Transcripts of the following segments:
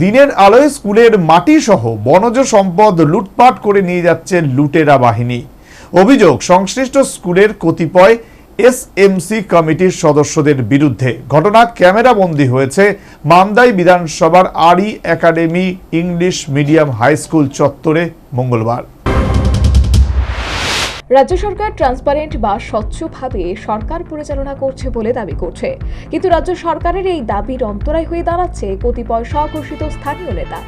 দিনের আলোয় স্কুলের মাটি সহ বনজ সম্পদ লুটপাট করে নিয়ে যাচ্ছে লুটেরা বাহিনী। অভিযোগ, সংশ্লিষ্ট স্কুলের কতিপয় এসএমসি কমিটির সদস্যদের বিরুদ্ধে। ঘটনা ক্যামেরাবন্দী হয়েছে মামদাই বিধানসভার আরি academy English medium high school চত্বরে মঙ্গলবার। রাজ্য সরকার ট্রান্সপারেন্ট বা স্বচ্ছভাবে সরকার পরিচালনা করছে বলে দাবি করছে। কিন্তু রাজ্য সরকারের এই দাবির অন্তরায় হয়ে দাঁড়াচ্ছে কতিপয় স্বঘোষিত স্থানীয় নেতা।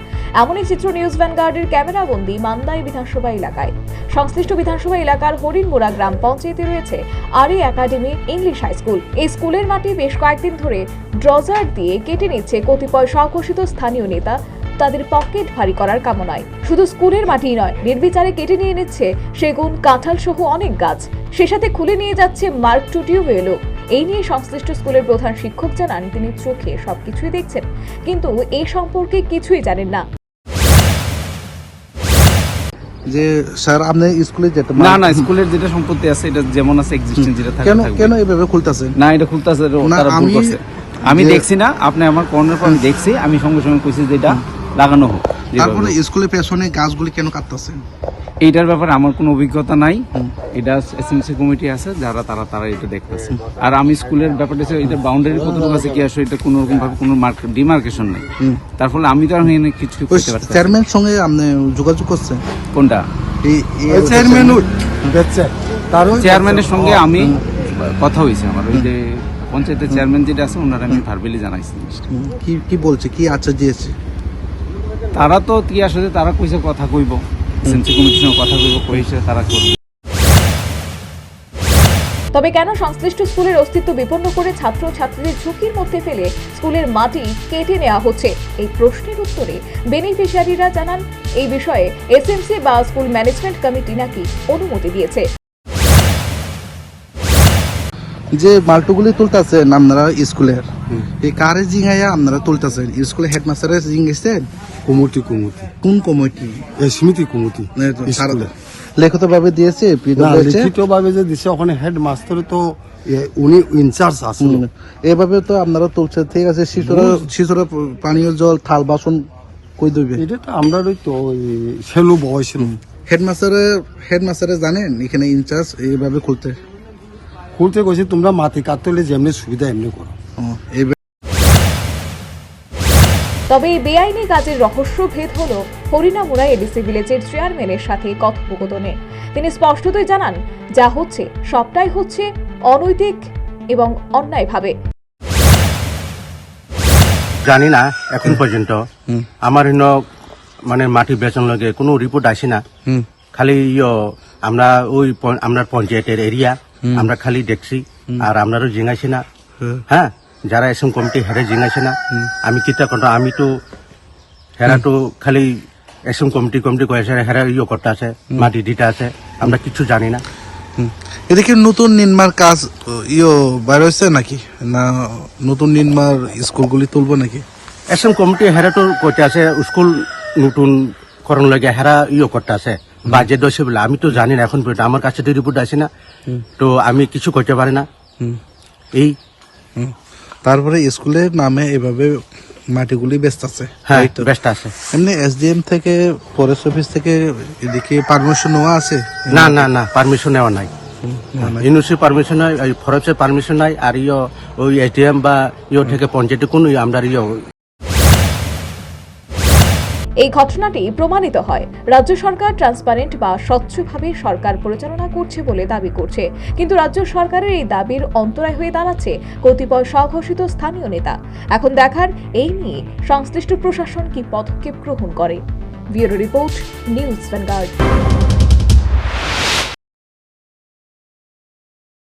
এমনই চিত্র নিউজ ভ্যানগার্ডের ক্যামেরাবন্দি মান্দাই বিধানসভা এলাকায়। সংশ্লিষ্ট বিধানসভা এলাকার হরিণমুড়া গ্রাম পঞ্চায়েতে রয়েছে আরই একাডেমি ইংলিশ হাই স্কুল। এই স্কুলের মাটি বেশ কয়েকদিন ধরে ড্রজার দিয়ে কেটে নিচ্ছে কতিপয় স্বঘোষিত স্থানীয় নেতা তাদের পকেট ভারী করার কামনায়। শুধু স্কুলের মাটিই নয় নির্বিচারে কেটে নিয়ে নিচ্ছে সেগুন কাঁঠাল সহ অনেক গাছ। সে সাথে খুলে নিয়ে যাচ্ছে মার্ক টু টিউবওয়েলও এই নিয়ে সংশ্লিষ্ট স্কুলের প্রধান শিক্ষক জানান তিনি চোখে সবকিছুই দেখছেন। কিন্তু এই সম্পর্কে কিছুই জানেন না। যে স্যার আপনি স্কুলে যেতে না না স্কুলের যেটা সম্পত্তি আছে এটা যেমন আছে এক্সিস্টিং যেটা থাকে কেন কেন এভাবে খুলতেছেন? না এটা খুলতেছে তারা ভুল আমি করছে। আমি দেখছি না আপনি আমার কর্নার পর দেখছি আমি সঙ্গে সঙ্গে কইছি যে এটা লাগানো হোক তারপরে স্কুলের পেছনে গাছগুলি কেন কাটতেছেন? এইটার ব্যাপারে আমার কোনো অভিজ্ঞতা নাই। এটা এসএমসি কমিটি আছে যারা তারা তারা এটা দেখতেছে। আর আমি স্কুলের ব্যাপারটা হচ্ছে এটা বাউন্ডারি কতটুকু আছে কি আসলে এটা কোনো রকম ভাবে কোনো ডিমার্কেশন নেই। তার ফলে আমি তো আর এখানে কিছু করতে পারছি। চেয়ারম্যান সঙ্গে আপনি যোগাযোগ করছেন? কোনটা? এই চেয়ারম্যান চেয়ারম্যানের সঙ্গে আমি কথা হয়েছে আমার। ওই যে পঞ্চায়েতের চেয়ারম্যান যেটা আছে ওনারা আমি ভার্বেলি জানাইছি। কি কি বলছে? কি আচ্ছা দিয়েছে তারা তো কি আসলে তারা কইছে কথা কইব। কমিটির সঙ্গে কথা কইব, কইছে তারা করবে। তবে কেন সংশ্লিষ্ট স্কুলের অস্তিত্ব বিপন্ন করে ছাত্র ছাত্রীদের ঝুঁকির মধ্যে ফেলে স্কুলের মাটি কেটে নেওয়া হচ্ছে? এই প্রশ্নের উত্তরে বেনিফিশিয়ারিরা জানান, এই বিষয়ে এসএমসি বা স্কুল ম্যানেজমেন্ট কমিটি নাকি অনুমতি দিয়েছে। যে মাল্টুগুলি তুলতেছেন আপনারা স্কুলের এই কারে জিঙ্গাইয়া আপনারা তুলতেছেন? স্কুলের হেডমাস্টারে জিঙ্গাইছেন কুমুটি কুমুটি। কোন কমিটি? এই সমিতি কুমুটি স্কুলে। লিখিত ভাবে দিয়েছে লিখিত ভাবে যে দিছে ওখানে হেড মাস্টার তো উনি ইনচার্জ আছে এভাবে তো আপনারা তুলছে ঠিক আছে শিশুরা শিশুরা পানীয় জল থাল বাসন কই দেবে? এটা তো আমরা তো সেলু বয় ছিল হেডমাস্টারে হেডমাস্টারে জানেন এখানে ইনচার্জ এইভাবে খুলতে। খুলতে কইছে তোমরা মাটি কাটতে হলে যেমনি সুবিধা এমনি করো। তবে এই বেআইনি কাজের রহস্য ভেদ হল হরিণামুড়া এডিসি ভিলেজের চেয়ারম্যানের সাথে কথোপকথনে। তিনি স্পষ্টতই জানান যা হচ্ছে সবটাই হচ্ছে অনৈতিক এবং অন্যায়ভাবে। জানি না এখন পর্যন্ত। আমার হিন মানে মাটি বেচন লগে কোনো রিপোর্ট আসে না। খালি ইয় আমরা ওই আমরা পঞ্চায়েতের এরিয়া। আমরা খালি দেখছি। আর আপনারও জিঙাইছে না। হ্যাঁ। যারা এসম কমিটি হেরে জিঙাইছে না। আমি কিতা কথা আমি তো হেরা তো খালি এসম কমিটি কমিটি কয়েছে হেরা ইয়ে করতে আছে মাটি দিতে আছে। আমরা কিছু জানি না। হুম। এদিকে নতুন নির্মাণ কাজ ইয়ে বাইর হয়েছে নাকি? না নতুন নির্মাণ স্কুলগুলি তুলবো নাকি? এসএম কমিটি হেরা তো করতে আছে স্কুল নতুন করণ লাগে হেরা ইয়ে করতে আছে। বাজেট দোষে বলে আমি তো জানি না এখন পর্যন্ত আমার কাছে তো রিপোর্ট আসে না। তো আমি কিছু করতে পারি না। এই। তারপরে স্কুলের নামে এভাবে মাটিগুলি ব্যস্ত আছে। হ্যাঁ তাই তো? আছে। এমনি এসডিএম থেকে ফরেস্ট অফিস থেকে এদিকে পারমিশন নেওয়া আছে? না না না পারমিশন নেওয়া নাই। ইউনিভার্সিটি পারমিশন নাই। ফরেস্টের পারমিশন নাই আর ইয়ে ওই এটিএম বা ইয়ে থেকে পঞ্চায়েতে কোনো আমরা ইয়ে এই ঘটনাটি প্রমাণিত হয়। রাজ্য সরকার ট্রান্সপারেন্ট বা স্বচ্ছভাবে সরকার পরিচালনা করছে বলে দাবি করছে। কিন্তু রাজ্য সরকারের এই দাবির অন্তরায় হয়ে দাঁড়াচ্ছে কতিপয় স্বঘোষিত স্থানীয় নেতা। এখন দেখার এই নিয়ে সংশ্লিষ্ট প্রশাসন কি পদক্ষেপ গ্রহণ করে। Bureau report, News Vanguard.